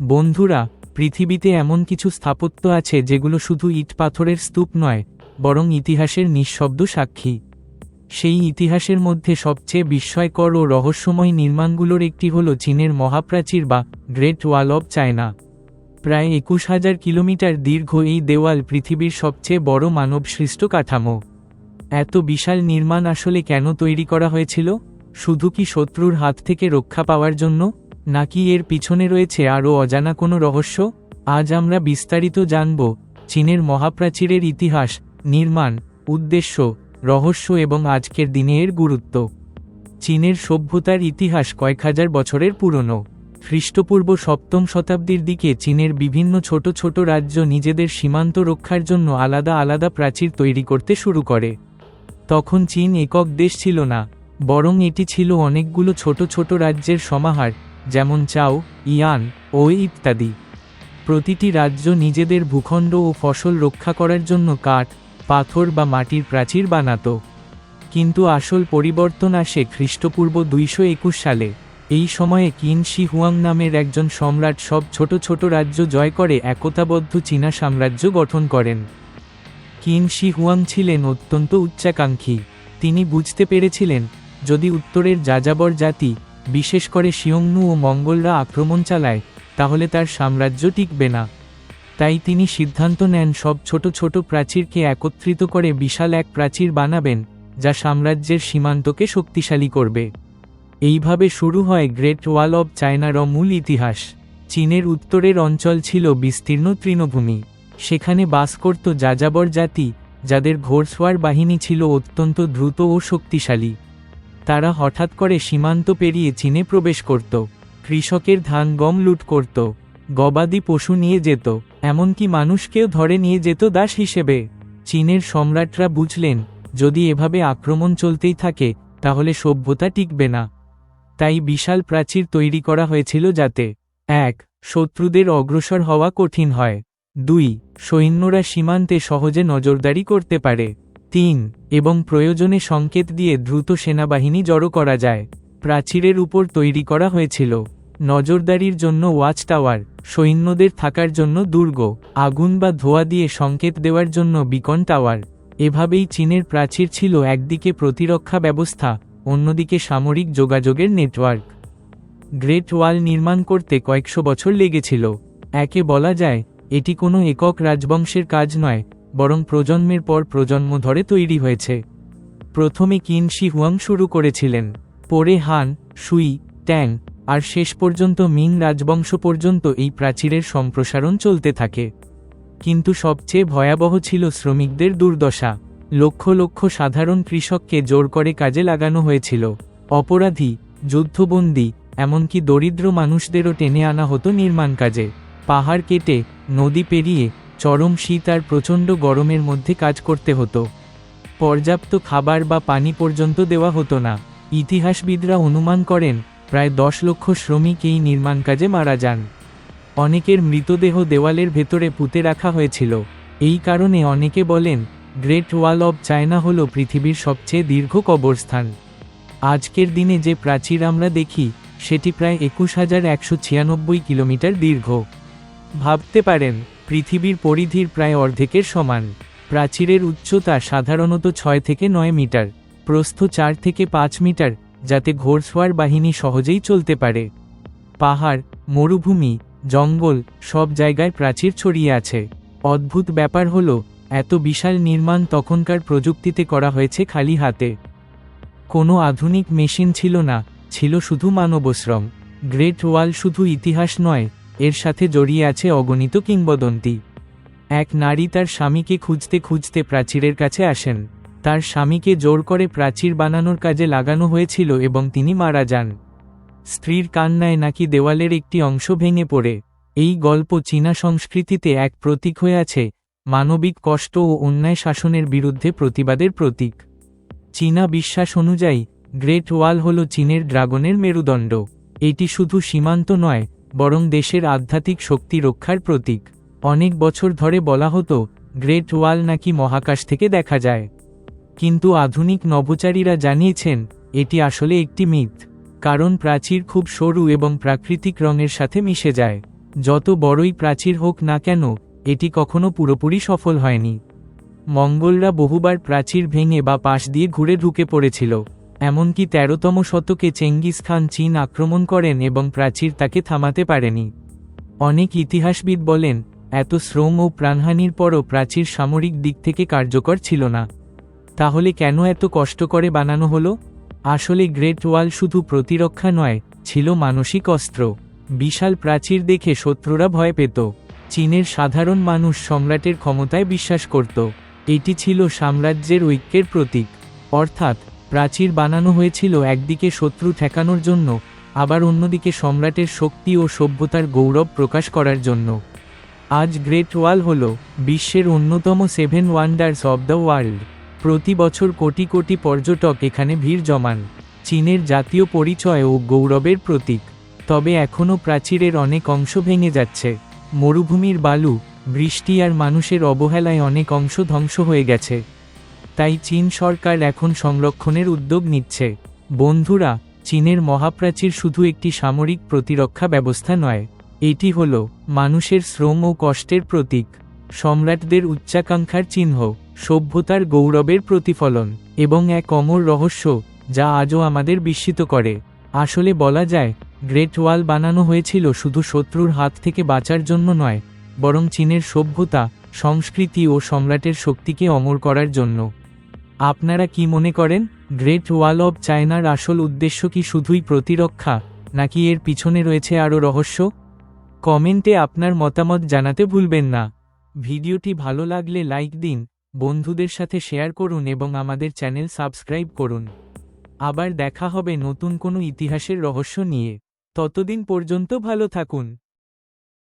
বন্ধুরা, পৃথিবীতে এমন কিছু স্থাপত্য আছে যেগুলো শুধু ইট পাথরের স্তূপ নয়, বরং ইতিহাসের নিঃশব্দ সাক্ষী। সেই ইতিহাসের মধ্যে সবচেয়ে বিস্ময়কর ও রহস্যময় নির্মাণগুলোর একটি হল চীনের মহাপ্রাচীর বা গ্রেট ওয়াল অব চায়না। প্রায় একুশ হাজার কিলোমিটার দীর্ঘ এই দেওয়াল পৃথিবীর সবচেয়ে বড় মানবসৃষ্ট কাঠামো। এত বিশাল নির্মাণ আসলে কেন তৈরি করা হয়েছিল? শুধু কি শত্রুর হাত থেকে রক্ষা পাওয়ার জন্য? নাকি এর পিছনে রয়েছে আরও অজানা কোনো রহস্য? আজ আমরা বিস্তারিত জানব চীনের মহাপ্রাচীরের ইতিহাস, নির্মাণ, উদ্দেশ্য, রহস্য এবং আজকের দিনে এর গুরুত্ব। চীনের সভ্যতার ইতিহাস কয়েক হাজার বছরের পুরনো। খ্রিস্টপূর্ব সপ্তম শতাব্দীর দিকে চীনের বিভিন্ন ছোট ছোট রাজ্য নিজেদের সীমান্ত রক্ষার জন্য আলাদা আলাদা প্রাচীর তৈরি করতে শুরু করে। তখন চীন একক দেশ ছিল না, বরং এটি ছিল অনেকগুলো ছোট ছোট রাজ্যের সমাহার যেমন চাও, ইয়ান ও ইত্যাদি। প্রতিটি রাজ্য নিজেদের ভূখণ্ড ও ফসল রক্ষা করার জন্য কাঠ, পাথর বা মাটির প্রাচীর বানাত। কিন্তু আসল পরিবর্তন আসে খ্রিস্টপূর্ব দুইশো একুশ সালে। এই সময়ে কিন শি হুয়াং নামের একজন সম্রাট সব ছোট ছোট রাজ্য জয় করে একতাবদ্ধ চীনা সাম্রাজ্য গঠন করেন। কিন শি হুয়াং ছিলেন অত্যন্ত উচ্চাকাঙ্ক্ষী। তিনি বুঝতে পেরেছিলেন, যদি উত্তরের যাযাবর জাতি বিশেষ করে শিয়ংনু ও মঙ্গলরা আক্রমণ চালায়, তাহলে তার সাম্রাজ্য টিকবে না। তাই তিনি সিদ্ধান্ত নেন সব ছোট ছোট প্রাচীরকে একত্রিত করে বিশাল এক প্রাচীর বানাবেন, যা সাম্রাজ্যের সীমান্তকে শক্তিশালী করবে। এইভাবে শুরু হয় গ্রেট ওয়াল অব চায়নার মূল ইতিহাস। চীনের উত্তরের অঞ্চল ছিল বিস্তীর্ণ তৃণভূমি। সেখানে বাস করত যাযাবর জাতি, যাদের ঘোড়সওয়ার বাহিনী ছিল অত্যন্ত দ্রুত ও শক্তিশালী। তারা হঠাৎ করে সীমান্ত পেরিয়ে চীনে প্রবেশ করত। কৃষকের ধান গম লুট করত। গবাদি পশু নিয়ে যেত। এমনকি মানুষকেও ধরে নিয়ে যেত দাস হিসেবে। চীনের সম্রাটরা বুঝলেন, যদি এভাবে আক্রমণ চলতেই থাকে, তাহলে সভ্যতা টিকবে না। তাই বিশাল প্রাচীর তৈরি করা হয়েছিল যাতে, এক, শত্রুদের অগ্রসর হওয়া কঠিন হয়। দুই, সৈন্যরা সীমান্তে সহজে নজরদারি করতে পারে। তিন, এবং প্রয়োজনে সংকেত দিয়ে দ্রুত সেনাবাহিনী জড়ো করা যায়। প্রাচীরের উপর তৈরি করা হয়েছিল। নজরদারির জন্য ওয়াচ টাওয়ার সৈন্যদের থাকার জন্য দুর্গ, আগুন বা ধোয়া দিয়ে সংকেত দেওয়ার জন্য বিকন টাওয়ার। এভাবেই চীনের প্রাচীর ছিল একদিকে প্রতিরক্ষা ব্যবস্থা, অন্যদিকে সামরিক যোগাযোগের নেটওয়ার্ক। গ্রেট ওয়াল নির্মাণ করতে কয়েকশো বছর লেগেছিল। একে বলা যায়, এটি কোনো একক রাজবংশের কাজ নয় বরং প্রজন্মের পর প্রজন্ম ধরে তৈরি হয়েছে। প্রথমে কিন শি হুয়াং শুরু করেছিলেন, পরে হান, সুই, ট্যাং, আর শেষ পর্যন্ত মিং রাজবংশ পর্যন্ত এই প্রাচীরের সম্প্রসারণ চলতে থাকে। কিন্তু সবচেয়ে ভয়াবহ ছিল শ্রমিকদের দুর্দশা। লক্ষ লক্ষ সাধারণ কৃষককে জোর করে কাজে লাগানো হয়েছিল। অপরাধী, যুদ্ধবন্দী, এমনকি দরিদ্র মানুষদেরও টেনে আনা হতো নির্মাণ কাজে। পাহাড় কেটে, নদী পেরিয়ে চরম শীত আর প্রচণ্ড গরমের মধ্যে কাজ করতে হতো। পর্যাপ্ত খাবার বা পানি পর্যন্ত দেওয়া হতো না। ইতিহাসবিদরা অনুমান করেন, প্রায় দশ লক্ষ শ্রমিক এই নির্মাণ কাজে মারা যান। অনেকের মৃতদেহ দেওয়ালের ভেতরে পুঁতে রাখা হয়েছিল। এই কারণে অনেকে বলেন, গ্রেট ওয়াল অব চায়না হল পৃথিবীর সবচেয়ে দীর্ঘ কবরস্থান। আজকের দিনে যে প্রাচীর আমরা দেখি, সেটি প্রায় একুশ হাজার একশো ছিয়ানব্বই কিলোমিটার দীর্ঘ। ভাবতে পারেন পৃথিবীর পরিধির প্রায় অর্ধেকের সমান। প্রাচীরের উচ্চতা সাধারণত ছয় থেকে নয় মিটার, প্রস্থ চার থেকে পাঁচ মিটার, যাতে ঘোড়সওয়ার বাহিনী সহজেই চলতে পারে। পাহাড়, মরুভূমি, জঙ্গল সব জায়গায় প্রাচীর ছড়িয়ে আছে। অদ্ভুত ব্যাপার হল, এত বিশাল নির্মাণ তখনকার প্রযুক্তিতে করা হয়েছে খালি হাতে। কোনো আধুনিক মেশিন ছিল না, ছিল শুধু মানবশ্রম। গ্রেট ওয়াল শুধু ইতিহাস নয় এর সাথে জড়িয়ে আছে অগণিত কিংবদন্তি। এক নারী তার স্বামীকে খুঁজতে খুঁজতে প্রাচীরের কাছে আসেন। তার স্বামীকে জোর করে প্রাচীর বানানোর কাজে লাগানো হয়েছিল এবং তিনি মারা যান। স্ত্রীর কান্নায় নাকি দেওয়ালের একটি অংশ ভেঙে পড়ে। এই গল্প চীনা সংস্কৃতিতে এক প্রতীক হয়ে আছে, মানবিক কষ্ট ও অন্যায় শাসনের বিরুদ্ধে প্রতিবাদের প্রতীক। চীনা বিশ্বাস অনুযায়ী, গ্রেট ওয়াল হল চীনের ড্রাগনের মেরুদণ্ড। এটি শুধু সীমান্ত নয় বরং দেশের আধ্যাত্মিক শক্তি রক্ষার প্রতীক। অনেক বছর ধরে বলা হতো, গ্রেট ওয়াল নাকি মহাকাশ থেকে দেখা যায়। কিন্তু আধুনিক নভোচারীরা জানিয়েছেন, এটি আসলে একটি মিথ, কারণ প্রাচীর খুব সরু এবং প্রাকৃতিক রঙের সাথে মিশে যায়। যত বড়ই প্রাচীর হোক না কেন, এটি কখনো পুরোপুরি সফল হয়নি। মঙ্গলরা বহুবার প্রাচীর ভেঙে বা পাশ দিয়ে ঘুরে ঢুকে পড়েছিল। এমনকি তেরোতম শতকে চেঙ্গিস খান চীন আক্রমণ করেন এবং প্রাচীর তাকে থামাতে পারেনি। অনেক ইতিহাসবিদ বলেন, এত শ্রম ও প্রাণহানির পরও প্রাচীর সামরিক দিক থেকে কার্যকর ছিল না। তাহলে কেন এত কষ্ট করে বানানো হলো? আসলে গ্রেট ওয়াল শুধু প্রতিরক্ষা নয়, ছিল মানসিক অস্ত্র। বিশাল প্রাচীর দেখে শত্রুরা ভয় পেত। চীনের সাধারণ মানুষ সম্রাটের ক্ষমতায় বিশ্বাস করত। এটি ছিল সাম্রাজ্যের ঐক্যের প্রতীক। অর্থাৎ প্রাচীর বানানো হয়েছিল একদিকে শত্রু ঠেকানোর জন্য, আবার অন্যদিকে সম্রাটের শক্তি ও সভ্যতার গৌরব প্রকাশ করার জন্য। আজ গ্রেট ওয়াল হল বিশ্বের অন্যতম seven wonders of the world. প্রতি বছর কোটি কোটি পর্যটক এখানে ভিড় জমান, চীনের জাতীয় পরিচয় ও গৌরবের প্রতীক। তবে এখনও প্রাচীরের অনেক অংশ ভেঙে যাচ্ছে। মরুভূমির বালু, বৃষ্টি আর মানুষের অবহেলায় অনেক অংশ ধ্বংস হয়ে গেছে। তাই চীন সরকার এখন সংরক্ষণের উদ্যোগ নিচ্ছে। বন্ধুরা, চীনের মহাপ্রাচীর শুধু একটি সামরিক প্রতিরক্ষা ব্যবস্থা নয়, এটি হল মানুষের শ্রম ও কষ্টের প্রতীক। সম্রাটদের উচ্চাকাঙ্ক্ষার চিহ্ন, সভ্যতার গৌরবের প্রতিফলন এবং এক অমর রহস্য যা আজও আমাদের বিস্মিত করে। আসলে বলা যায়, গ্রেট ওয়াল বানানো হয়েছিল শুধু শত্রুর হাত থেকে বাঁচার জন্য নয়, বরং চীনের সভ্যতা, সংস্কৃতি ও সম্রাটের শক্তিকে অমর করার জন্য। আপনারা কি মনে করেন গ্রেট ওয়াল অব চায়নার আসল উদ্দেশ্য কি শুধুই প্রতিরক্ষা, নাকি এর পিছনে রয়েছে আরও রহস্য? কমেন্টে আপনার মতামত জানাতে ভুলবেন না। ভিডিওটি ভালো লাগলে লাইক দিন, বন্ধুদের সাথে শেয়ার করুন এবং আমাদের চ্যানেল সাবস্ক্রাইব করুন। আবার দেখা হবে নতুন কোনো ইতিহাসের রহস্য নিয়ে। ততদিন পর্যন্ত ভালো থাকুন।